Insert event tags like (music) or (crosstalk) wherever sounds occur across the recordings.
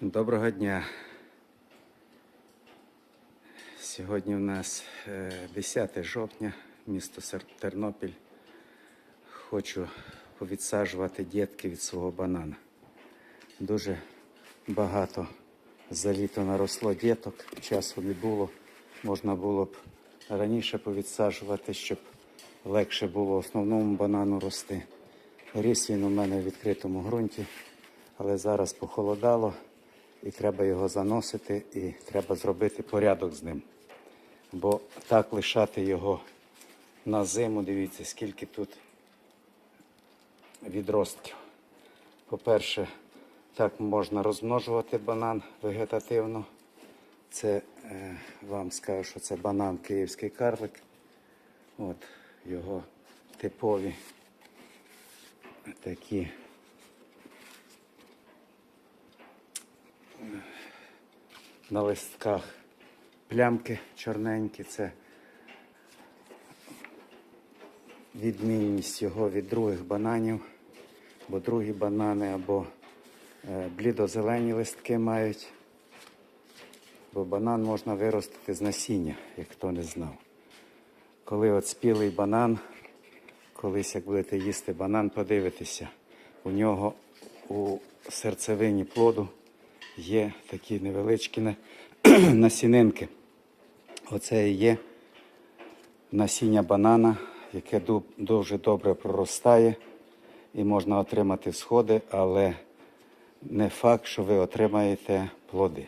Доброго дня. Сьогодні у нас е, 10 жовтня, місто Тернопіль. Хочу повідсаджувати дітки від свого банана. Дуже багато за літо наросло діток, часу не було. Можна було б раніше повідсаджувати, щоб легше було основному банану рости. Ріс він у мене в відкритому ґрунті, але зараз похолодало і треба його заносити, і треба зробити порядок з ним. Бо так лишати його на зиму, дивіться, скільки тут відростків. По-перше, так можна розмножувати банан вегетативно. Це е, вам скажу, що це банан київський карлик. От його типові такі на листках плямки чорненькі. Це відмінність його від других бананів, бо другі банани або е, блідозелені листки мають, бо банан можна виростити з насіння, як хто не знав. Коли от спілий банан, колись як будете їсти банан, подивитеся, у нього у серцевині плоду є такі невеличкі на- (clears throat) насінинки. Оце і є насіння банана, яке дуже добре проростає і можна отримати всходи, але не факт, що ви отримаєте плоди.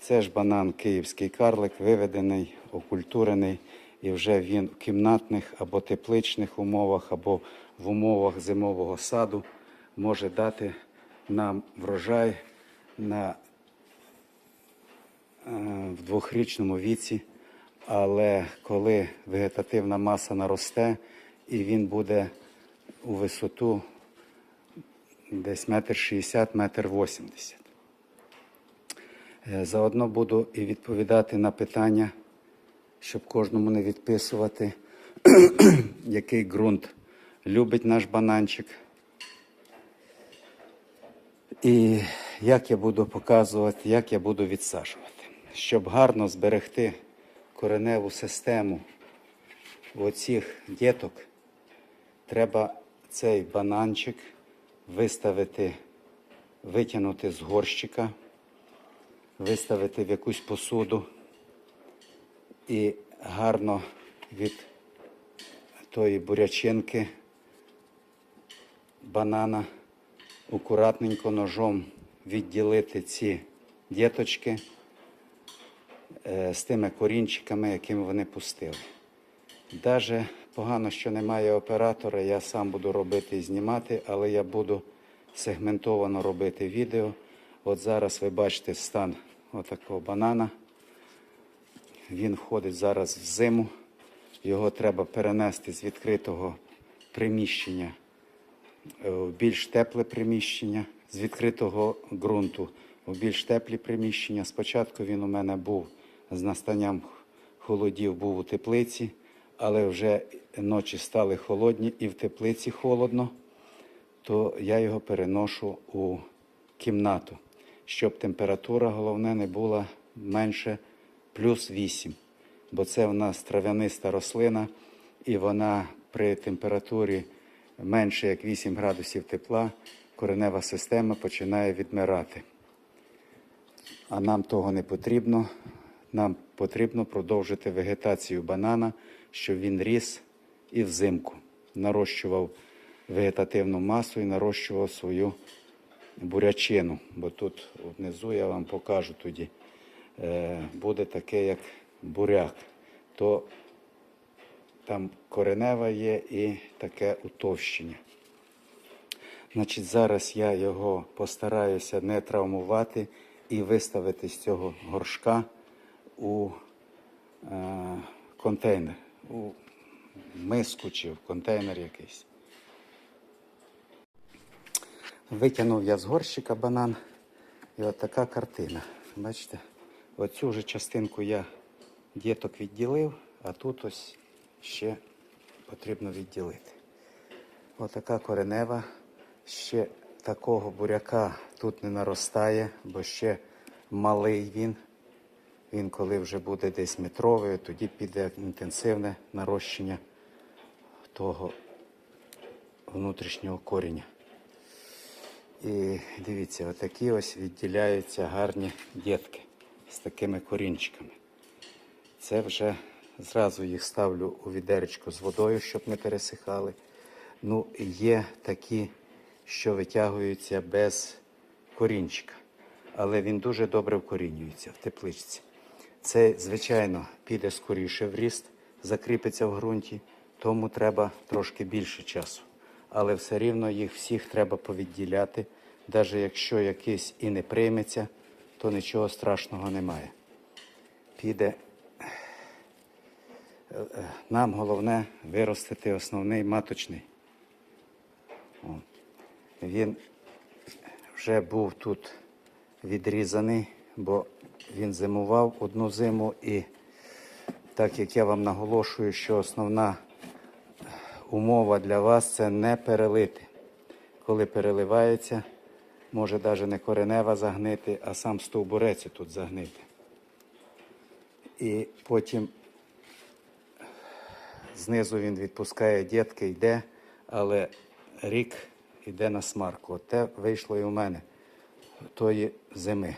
Це ж банан київський карлик, виведений, окультурений, і вже він в кімнатних або тепличних умовах, або в умовах зимового саду може дати нам врожай на е, в двохрічному віці, але коли вегетативна маса наросте і він буде у висоту десь метр шістдесят, метр вісімдесят. Е, Заодно буду і відповідати на питання, щоб кожному не відписувати, (clears throat) який ґрунт любить наш бананчик. І як я буду показувати, як я буду відсаджувати. Щоб гарно зберегти кореневу систему оцих діток, треба цей бананчик виставити, витягнути з горщика, виставити в якусь посуду і гарно від тої бурячинки банана акуратненько ножом відділити ці діточки е, з тими корінчиками, якими вони пустили. Даже погано, що немає оператора, я сам буду робити і знімати, але я буду сегментовано робити відео. От зараз ви бачите стан отакого банана. Він входить зараз в зиму. Його треба перенести з відкритого приміщення е, в більш тепле приміщення, з відкритого ґрунту в більш теплі приміщення. Спочатку він у мене був з настанням холодів, був у теплиці, але вже ночі стали холодні і в теплиці холодно, то я його переношу у кімнату, щоб температура головне не була менше плюс 8, бо це в нас трав'яниста рослина, і вона при температурі менше як 8 градусів тепла, коренева система починає відмирати. А нам того не потрібно. Нам потрібно продовжити вегетацію банана, щоб він ріс і взимку нарощував вегетативну масу і нарощував свою бурячину. Бо тут внизу я вам покажу тоді, е, буде таке, як буряк. То там коренева є і таке утовщення. Значить, зараз я його постараюся не травмувати і виставити з цього горшка у е, контейнер, у миску чи в контейнер якийсь. Витягнув я з горщика банан, і от така картина. Бачите, оцю вже частинку я діток відділив, а тут ось ще потрібно відділити. Отака коренева. Ще такого буряка тут не наростає, бо ще малий він. Він, коли вже буде десь метровий, тоді піде інтенсивне нарощення того внутрішнього коріння. І дивіться, отакі ось відділяються гарні дітки з такими корінчиками. Це вже зразу їх ставлю у відеречко з водою, щоб не пересихали. Ну, є такі, що витягуються без корінчика, але він дуже добре вкорінюється в тепличці. Це, звичайно, піде скоріше в ріст, закріпиться в ґрунті, тому треба трошки більше часу. Але все рівно їх всіх треба повідділяти. Навіть якщо якийсь і не прийметься, то нічого страшного немає. Піде. Е, е, Нам головне виростити основний маточний. Він вже був тут відрізаний, бо він зимував одну зиму і так як я вам наголошую, що основна умова для вас це не перелити. Коли переливається, може навіть не коренева загнити, а сам стовбурець тут загнити. І потім знизу він відпускає дітки, йде, але рік йде на смарку. От те вийшло і у мене тої зими.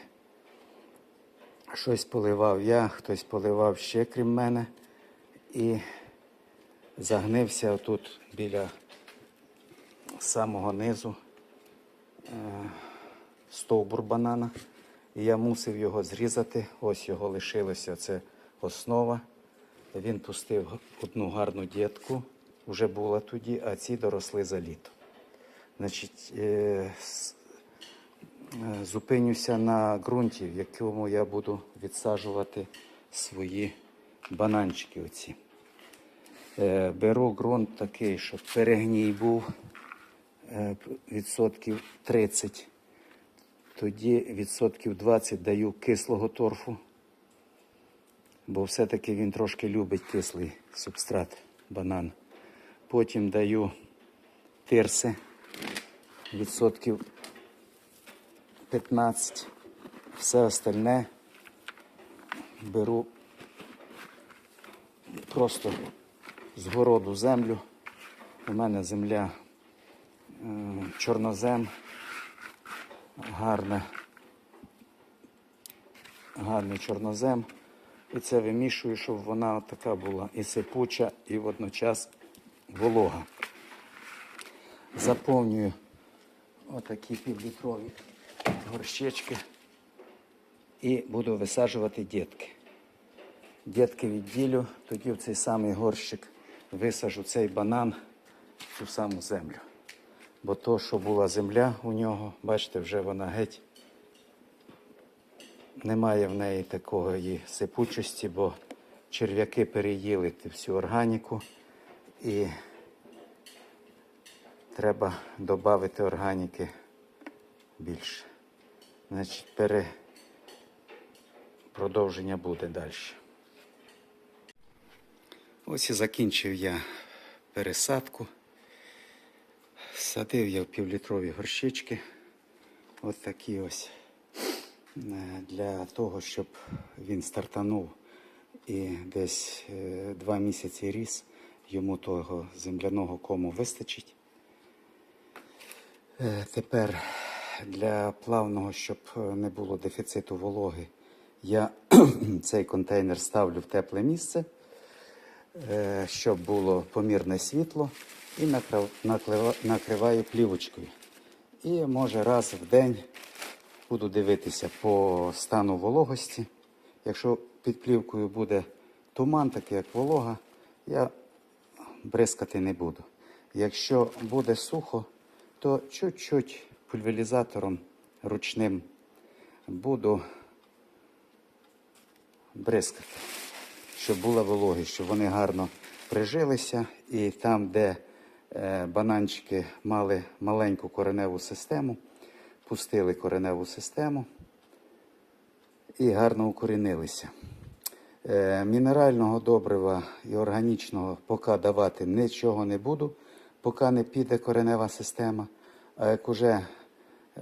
Щось поливав я, хтось поливав ще крім мене. І загнився отут біля самого низу е, стовбур банана. І я мусив його зрізати. Ось його лишилося. Це основа. Він пустив одну гарну дітку, вже була тоді, а ці доросли за літо. Значить, е, е, зупинюся на ґрунті, в якому я буду відсаджувати свої бананчики. Оці. Е, Беру ґрунт такий, щоб перегній був відсотків 30. Тоді відсотків 20 даю кислого торфу, бо все-таки він трошки любить кислий субстрат, банан. Потім даю тирси відсотків 15. Все остальне беру просто з городу землю. У мене земля е, чорнозем, гарна, гарний чорнозем. І це вимішую, щоб вона така була і сипуча, і водночас волога. Заповнюю отакі півлітрові горщички і буду висаджувати дітки. Дітки відділю, тоді в цей самий горщик висажу цей банан в цю саму землю. Бо то, що була земля у нього, бачите, вже вона геть. Немає в неї такої сипучості, бо черв'яки переїли всю органіку і треба додати органіки більше. Значить, пере... продовження буде далі. Ось і закінчив я пересадку. Садив я в півлітрові горщички. Ось такі ось. Е, Для того, щоб він стартанув і десь е, два місяці ріс, йому того земляного кому вистачить. Е, Тепер для плавного, щоб е, не було дефіциту вологи, я (clears throat) цей контейнер ставлю в тепле місце, е, щоб було помірне світло, і накриваю плівочкою. І може раз в день буду дивитися по стану вологості. Якщо під плівкою буде туман, такий як волога, я бризкати не буду. Якщо буде сухо, то чуть-чуть пульверізатором ручним буду бризкати, щоб була вологість, щоб вони гарно прижилися. І там, де е, бананчики мали маленьку кореневу систему, пустили кореневу систему і гарно укорінилися. Е, Мінерального добрива і органічного поки давати нічого не буду, поки не піде коренева система. А як уже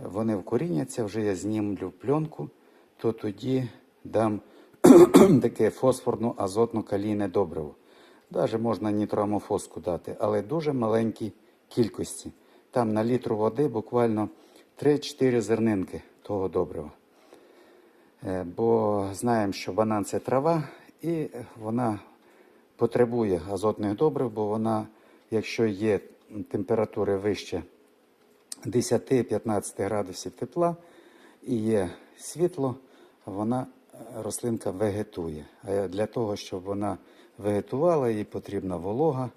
вони вкоріняться, вже я знімлю пленку, то тоді дам (clears throat) таке фосфорну азотну калійне добриво. Навіть можна нітроамофоску дати, але дуже маленькій кількості. Там на літру води буквально 3-4 зернинки того добрива. Е, Бо знаємо, що банан це трава, і вона потребує азотних добрив, бо вона, якщо є температури вище 10-15 градусів тепла і є світло, вона е, рослинка вегетує. А для того, щоб вона вегетувала, їй потрібна волога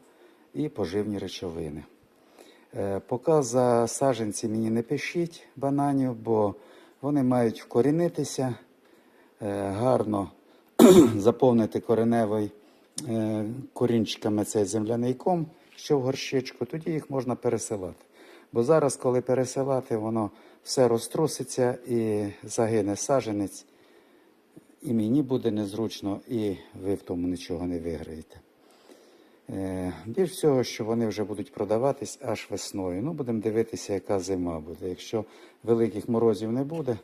і поживні речовини. Е, Поки за саджанці мені не пишіть бананів, бо вони мають вкорінитися, е, гарно (clears throat) заповнити кореневий корінчиками цей земляний ком, що в горщичку, тоді їх можна пересилати. Бо зараз, коли пересилати, воно все розтруситься і загине саджанець, і мені буде незручно, і ви в тому нічого не виграєте. Е, Більш всього, що вони вже будуть продаватись аж весною. Ну, будемо дивитися, яка зима буде. Якщо великих морозів не буде,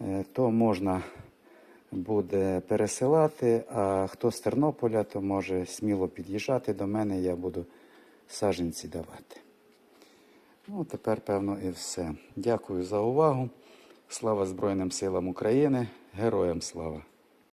е, то можна буде пересилати. А хто з Тернополя, то може сміло під'їжджати до мене, я буду саджанці давати. Ну, тепер, певно, і все. Дякую за увагу. Слава Збройним силам України. Героям слава!